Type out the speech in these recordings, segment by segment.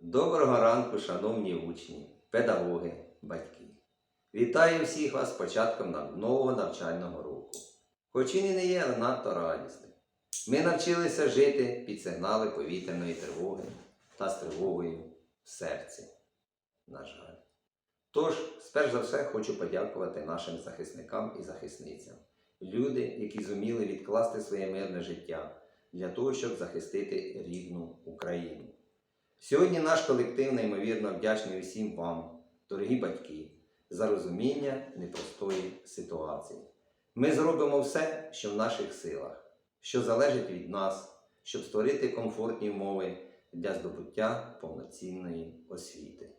Доброго ранку, шановні учні, педагоги, батьки. Вітаю всіх вас з початком нового навчального року. Хоч і не є надто радісним. Ми навчилися жити під сигнали повітряної тривоги та з тривогою в серці. На жаль. Тож, сперш за все, хочу подякувати нашим захисникам і захисницям. Люди, які зуміли відкласти своє мирне життя для того, щоб захистити рідну Україну. Сьогодні наш колектив неймовірно вдячний усім вам, дорогі батьки, за розуміння непростої ситуації. Ми зробимо все, що в наших силах, що залежить від нас, щоб створити комфортні умови для здобуття повноцінної освіти.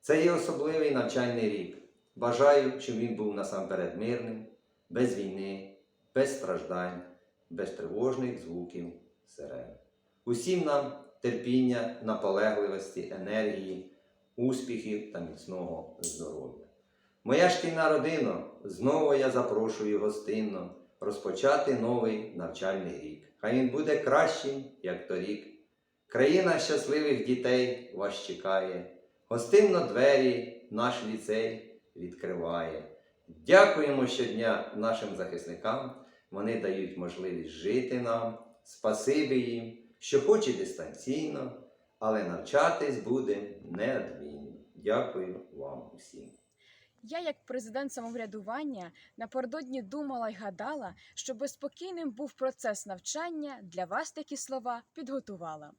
Це є особливий навчальний рік. Бажаю, щоб він був насамперед мирним, без війни, без страждань, без тривожних звуків сирен. Усім нам терпіння, наполегливості, енергії, успіхів та міцного здоров'я. Моя шкільна родина, знову я запрошую гостинно розпочати новий навчальний рік. Хай він буде кращим, як торік. Країна щасливих дітей вас чекає. Гостинно двері наш ліцей відкриває. Дякуємо щодня нашим захисникам. Вони дають можливість жити нам. Спасибі їм, що хоче дистанційно, але навчатись буде неодмінно. Дякую вам усім. Я, як президент самоврядування, напередодні думала й гадала, що спокійним був процес навчання, для вас такі слова підготувала.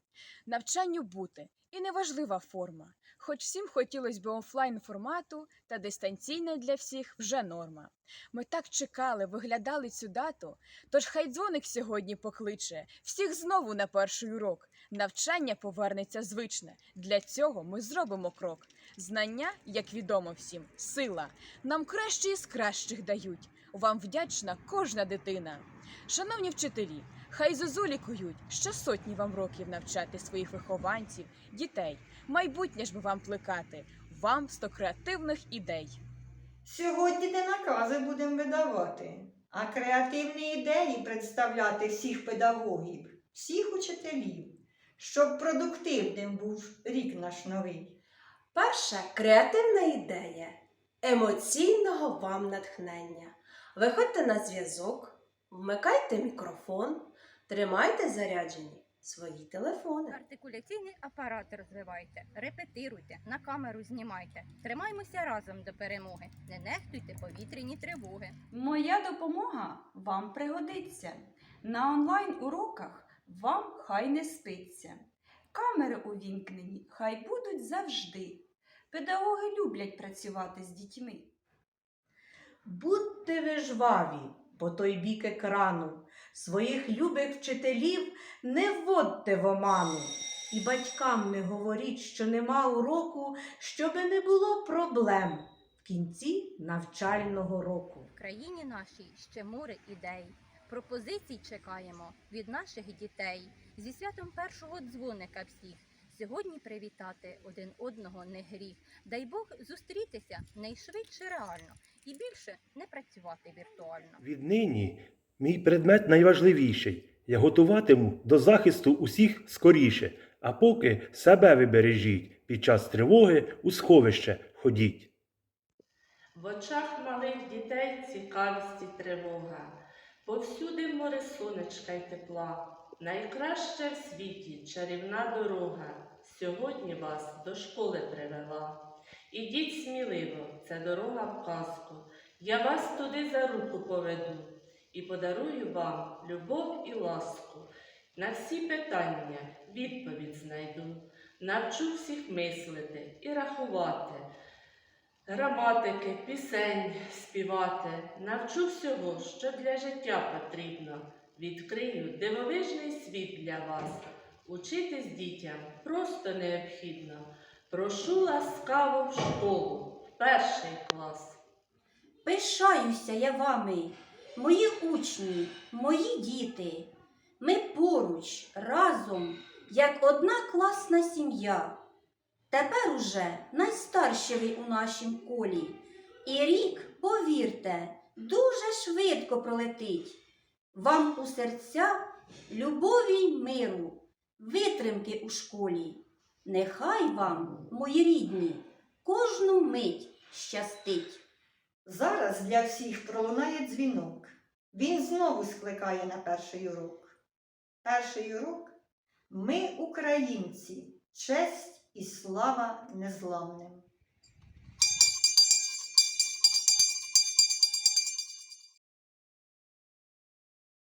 Навчанню бути і неважлива форма, хоч всім хотілося б офлайн формату, та дистанційна для всіх вже норма. Ми так чекали, виглядали цю дату, тож хай дзвоник сьогодні покличе всіх знову на перший урок. Навчання повернеться звичне. Для цього ми зробимо крок. Знання, як відомо всім, сила. Нам кращі із кращих дають. Вам вдячна кожна дитина. Шановні вчителі, хай зозулі кують, ще сотні вам років навчати своїх вихованців, дітей. Майбутнє ж би вам плекати, вам сто креативних ідей. Сьогодні не накази будемо видавати, а креативні ідеї представляти всіх педагогів, всіх учителів, щоб продуктивним був рік наш новий. Перша креативна ідея емоційного вам натхнення. Виходьте на зв'язок, вмикайте мікрофон, тримайте заряджені свої телефони. Артикуляційний апарат розвивайте, репетируйте, на камеру знімайте. Тримаймося разом до перемоги. Не нехтуйте повітряні тривоги. Моя допомога вам пригодиться. На онлайн-уроках вам хай не спиться. Камери увімкнені хай будуть завжди. Педагоги люблять працювати з дітьми. Будьте ви жваві по той бік екрану, своїх любих вчителів не вводьте в оману. І батькам не говоріть, що нема уроку, щоби не було проблем в кінці навчального року. В країні нашій ще море ідей. Пропозицій чекаємо від наших дітей. Зі святом першого дзвоника всіх. Сьогодні привітати один одного не гріх. Дай Бог зустрітися найшвидше реально і більше не працювати віртуально. Віднині мій предмет найважливіший. Я готуватиму до захисту усіх скоріше, а поки себе вибережіть, під час тривоги у сховище ходіть. В очах малих дітей цікавість і тривога. Повсюди море сонечка й тепла. Найкраща в світі чарівна дорога. Сьогодні вас до школи привела. Ідіть сміливо, це дорога в казку. Я вас туди за руку поведу і подарую вам любов і ласку. На всі питання відповідь знайду. Навчу всіх мислити і рахувати граматики, пісень співати, навчу всього, що для життя потрібно. Відкрию дивовижний світ для вас. Учитись дітям просто необхідно. Прошу ласкаво в школу, в перший клас. Пишаюся я вами, мої учні, мої діти. Ми поруч, разом, як одна класна сім'я. Тепер уже найстарші у нашім колі. І рік, повірте, дуже швидко пролетить. Вам у серця любові й миру, витримки у школі. Нехай вам, мої рідні, кожну мить щастить. Зараз для всіх пролунає дзвінок. Він знову скликає на перший урок. Перший урок ми, українці, честь і слава незламним.